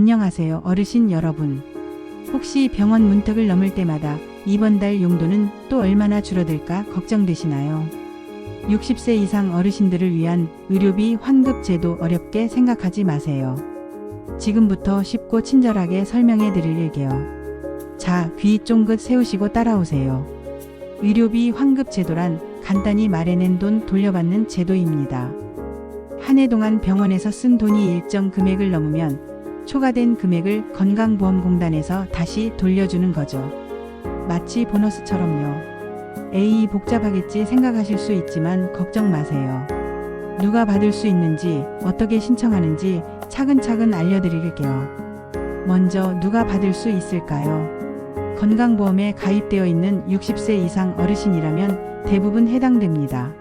안녕하세요, 어르신 여러분. 혹시 병원 문턱을 넘을 때마다 이번 달 용도는 또 얼마나 줄어들까 걱정되시나요? 60세 이상 어르신들을 위한 의료비 환급 제도 어렵게 생각하지 마세요. 지금부터 쉽고 친절하게 설명해 드릴게요. 자, 귀 쫑긋 세우시고 따라오세요. 의료비 환급 제도란 간단히 말해낸 돈 돌려받는 제도입니다. 한 해 동안 병원에서 쓴 돈이 일정 금액을 넘으면 초과된 금액을 건강보험공단에서 다시 돌려주는 거죠. 마치 보너스처럼요. 에이 복잡하겠지 생각하실 수 있지만 걱정 마세요. 누가 받을 수 있는지 어떻게 신청하는지 차근차근 알려드릴게요. 먼저 누가 받을 수 있을까요? 건강보험에 가입되어 있는 60세 이상 어르신이라면 대부분 해당됩니다.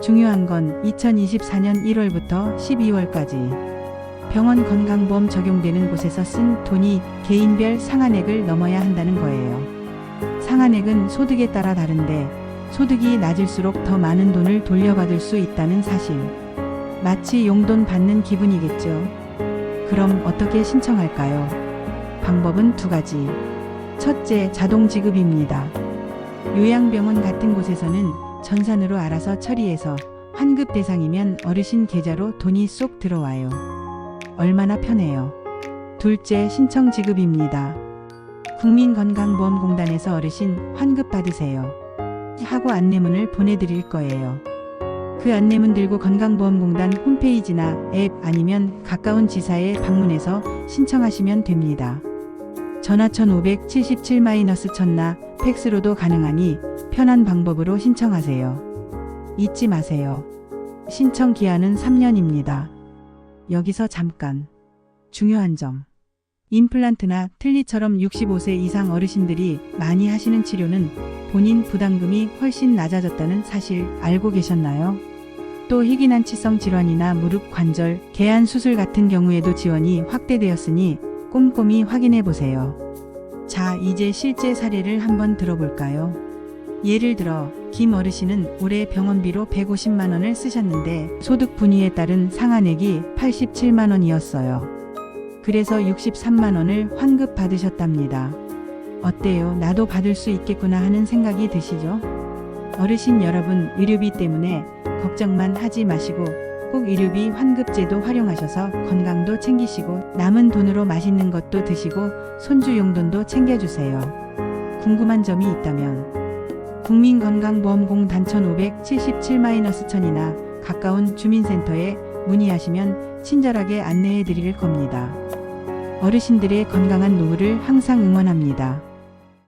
중요한 건 2024년 1월부터 12월까지 병원 건강보험 적용되는 곳에서 쓴 돈이 개인별 상한액을 넘어야 한다는 거예요. 상한액은 소득에 따라 다른데 소득이 낮을수록 더 많은 돈을 돌려받을 수 있다는 사실. 마치 용돈 받는 기분이겠죠. 그럼 어떻게 신청할까요? 방법은 두 가지. 첫째, 자동 지급입니다. 요양병원 같은 곳에서는 전산으로 알아서 처리해서 환급 대상이면 어르신 계좌로 돈이 쏙 들어와요. 얼마나 편해요. 둘째, 신청 지급입니다. 국민건강보험공단에서 어르신 환급 받으세요. 하고 안내문을 보내드릴 거예요. 그 안내문 들고 건강보험공단 홈페이지나 앱 아니면 가까운 지사에 방문해서 신청하시면 됩니다. 전화 1577-1000나 팩스로도 가능하니 편한 방법으로 신청하세요. 잊지 마세요. 신청 기한은 3년입니다. 여기서 잠깐. 중요한 점. 임플란트나 틀니처럼 65세 이상 어르신들이 많이 하시는 치료는 본인 부담금이 훨씬 낮아졌다는 사실 알고 계셨나요? 또 희귀난치성 질환이나 무릎 관절, 개안 수술 같은 경우에도 지원이 확대되었으니 꼼꼼히 확인해 보세요. 자, 이제 실제 사례를 한번 들어볼까요? 예를 들어, 김 어르신은 올해 병원비로 150만 원을 쓰셨는데 소득 분위에 따른 상한액이 87만 원이었어요. 그래서 63만 원을 환급 받으셨답니다. 어때요? 나도 받을 수 있겠구나 하는 생각이 드시죠? 어르신 여러분, 의료비 때문에 걱정만 하지 마시고 꼭 의료비 환급제도 활용하셔서 건강도 챙기시고 남은 돈으로 맛있는 것도 드시고 손주 용돈도 챙겨주세요. 궁금한 점이 있다면 국민건강보험공 단천 577-1000이나 가까운 주민센터에 문의하시면 친절하게 안내해 드릴 겁니다. 어르신들의 건강한 노후를 항상 응원합니다.